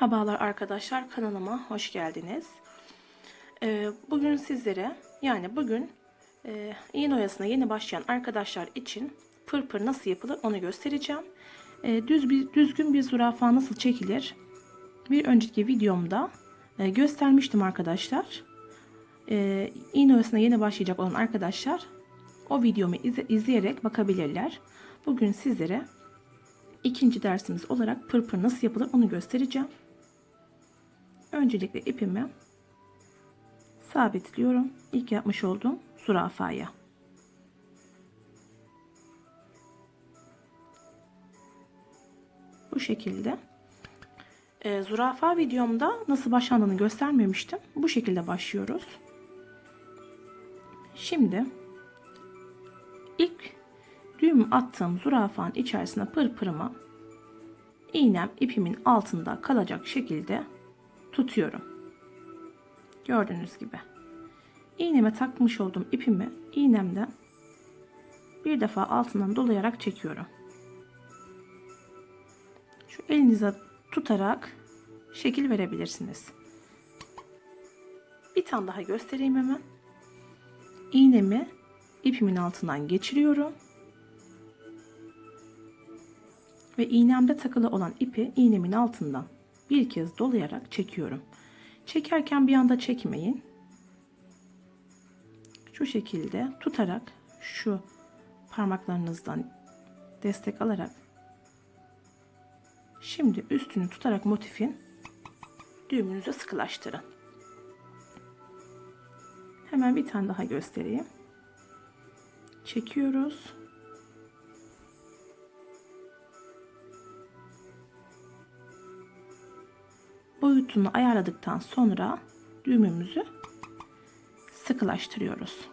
Merhabalar arkadaşlar kanalıma hoş geldiniz. Ee, bugün sizlere yani bugün iğne oyasına yeni başlayan arkadaşlar için pırpır nasıl yapılır onu göstereceğim. Ee, düz bir düzgün bir zürafa nasıl çekilir? Bir önceki videomda e, göstermiştim arkadaşlar. Ee, iğne oyasına yeni başlayacak olan arkadaşlar o videomu izle, izleyerek bakabilirler. Bugün sizlere ikinci dersimiz olarak pırpır nasıl yapılır onu göstereceğim. Öncelikle ipimi sabitliyorum. İlk yapmış olduğum zürafaya. Bu şekilde. E, zürafa videomda nasıl başlandığını göstermemiştim. Bu şekilde başlıyoruz. Şimdi ilk düğüm attığım zürafanın içerisine pırpırımı iğnem ipimin altında kalacak şekilde tutuyorum. Gördüğünüz gibi. İğneme takmış olduğum ipimi iğnemden bir defa altından dolayarak çekiyorum. Şu elinize tutarak şekil verebilirsiniz. Bir tane daha göstereyim hemen. İğnemi ipimin altından geçiriyorum. Ve iğnemde takılı olan ipi iğnemin altından bir kez dolayarak çekiyorum. Çekerken bir anda çekmeyin. Şu şekilde tutarak şu parmaklarınızdan destek alarak şimdi üstünü tutarak motifin düğümünüzü sıkılaştırın. Hemen bir tane daha göstereyim. Çekiyoruz. Boyutunu ayarladıktan sonra düğümümüzü sıkılaştırıyoruz.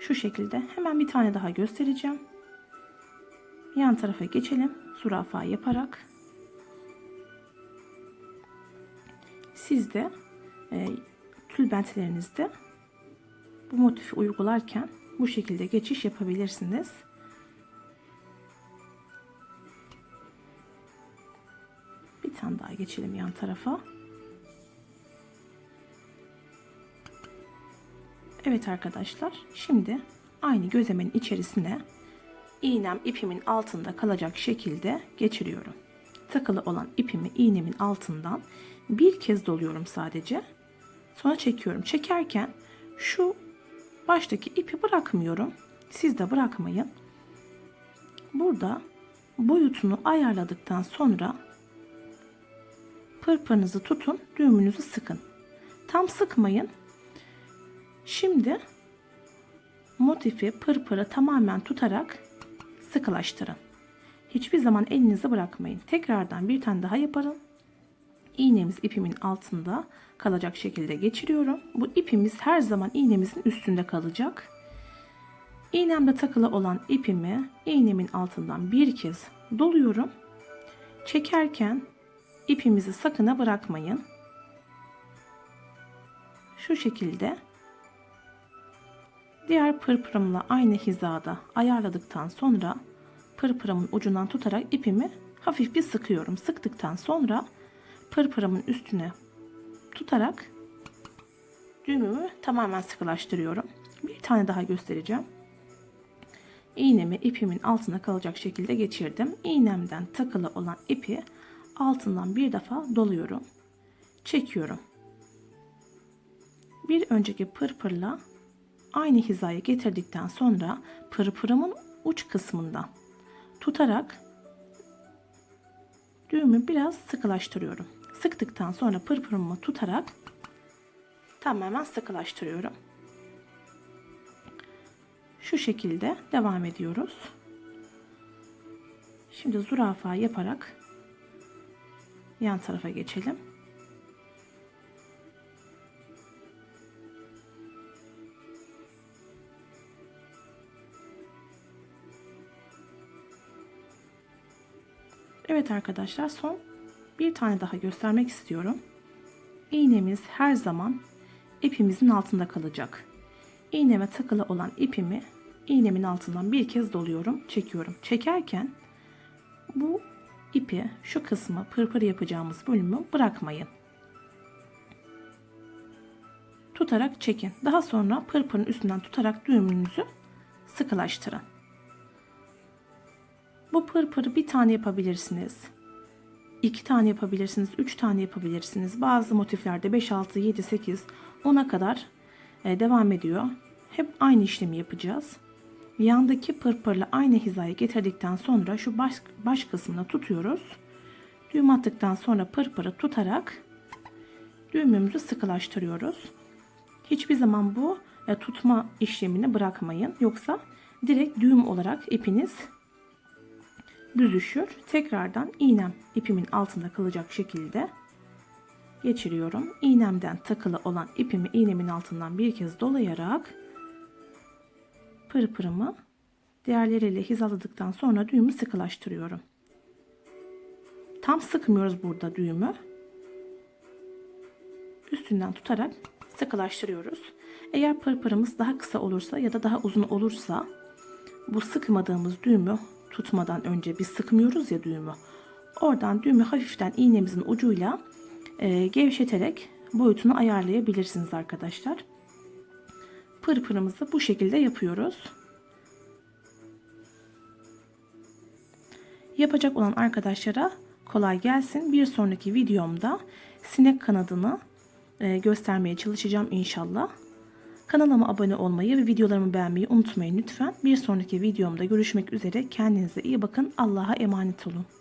Şu şekilde hemen bir tane daha göstereceğim. Yan tarafa geçelim. Zürafa yaparak. Siz de e, tülbentlerinizde bu motifi uygularken bu şekilde geçiş yapabilirsiniz. Tane daha geçelim yan tarafa. Evet arkadaşlar şimdi aynı gözlemenin içerisine iğnem ipimin altında kalacak şekilde geçiriyorum. Takılı olan ipimi iğnemin altından bir kez doluyorum sadece. Sonra çekiyorum. Çekerken şu baştaki ipi bırakmıyorum. Siz de bırakmayın. Burada boyutunu ayarladıktan sonra pırpırınızı tutun, düğümünüzü sıkın. Tam sıkmayın. Şimdi motifi pırpırı tamamen tutarak sıkılaştırın. Hiçbir zaman elinizi bırakmayın. Tekrardan bir tane daha yaparım. İğnemiz ipimin altında kalacak şekilde geçiriyorum. Bu ipimiz her zaman iğnemizin üstünde kalacak. İğnemde takılı olan ipimi iğnemin altından bir kez doluyorum. Çekerken ipimizi sakına bırakmayın. Şu şekilde diğer pırpırımla aynı hizada ayarladıktan sonra pırpırımın ucundan tutarak ipimi hafif bir sıkıyorum. Sıktıktan sonra pırpırımın üstüne tutarak düğümümü tamamen sıkılaştırıyorum. Bir tane daha göstereceğim. İğnemi ipimin altına kalacak şekilde geçirdim. İğnemden takılı olan ipi altından bir defa doluyorum. Çekiyorum. Bir önceki pırpırla aynı hizaya getirdikten sonra pırpırımın uç kısmından tutarak düğümü biraz sıkılaştırıyorum. Sıktıktan sonra pırpırımı tutarak tamamen sıkılaştırıyorum. Şu şekilde devam ediyoruz. Şimdi zürafa yaparak yan tarafa geçelim. Evet arkadaşlar son bir tane daha göstermek istiyorum. İğnemiz her zaman ipimizin altında kalacak. İğneme takılı olan ipimi iğnemin altından bir kez doluyorum, çekiyorum. Çekerken bu ipi şu kısmı pırpır yapacağımız bölümü bırakmayın. Tutarak çekin. Daha sonra pırpırın üstünden tutarak düğümünüzü sıkılaştırın. Bu pırpırı bir tane yapabilirsiniz. 2 tane yapabilirsiniz, 3 tane yapabilirsiniz. Bazı motiflerde 5, 6, 7, 8, 10'a kadar e, devam ediyor. Hep aynı işlemi yapacağız. Yandaki pırpırla aynı hizaya getirdikten sonra şu baş, baş kısmına tutuyoruz. Düğüm attıktan sonra pırpırı tutarak düğümümüzü sıkılaştırıyoruz. Hiçbir zaman bu e, tutma işlemini bırakmayın. Yoksa direkt düğüm olarak ipiniz büzüşür. Tekrardan iğnem ipimin altında kalacak şekilde geçiriyorum. İğnemden takılı olan ipimi iğnemin altından bir kez dolayarak pırpırımı diğerleriyle hizaladıktan sonra düğümü sıkılaştırıyorum. Tam sıkmıyoruz burada düğümü. Üstünden tutarak sıkılaştırıyoruz. Eğer pırpırımız daha kısa olursa ya da daha uzun olursa bu sıkmadığımız düğümü tutmadan önce biz sıkmıyoruz ya düğümü. Oradan düğümü hafiften iğnemizin ucuyla e, gevşeterek boyutunu ayarlayabilirsiniz arkadaşlar. Pırpırımızı bu şekilde yapıyoruz. Yapacak olan arkadaşlara kolay gelsin. Bir sonraki videomda sinek kanadını e, göstermeye çalışacağım inşallah. Kanalıma abone olmayı ve videolarımı beğenmeyi unutmayın lütfen. Bir sonraki videomda görüşmek üzere. Kendinize iyi bakın. Allah'a emanet olun.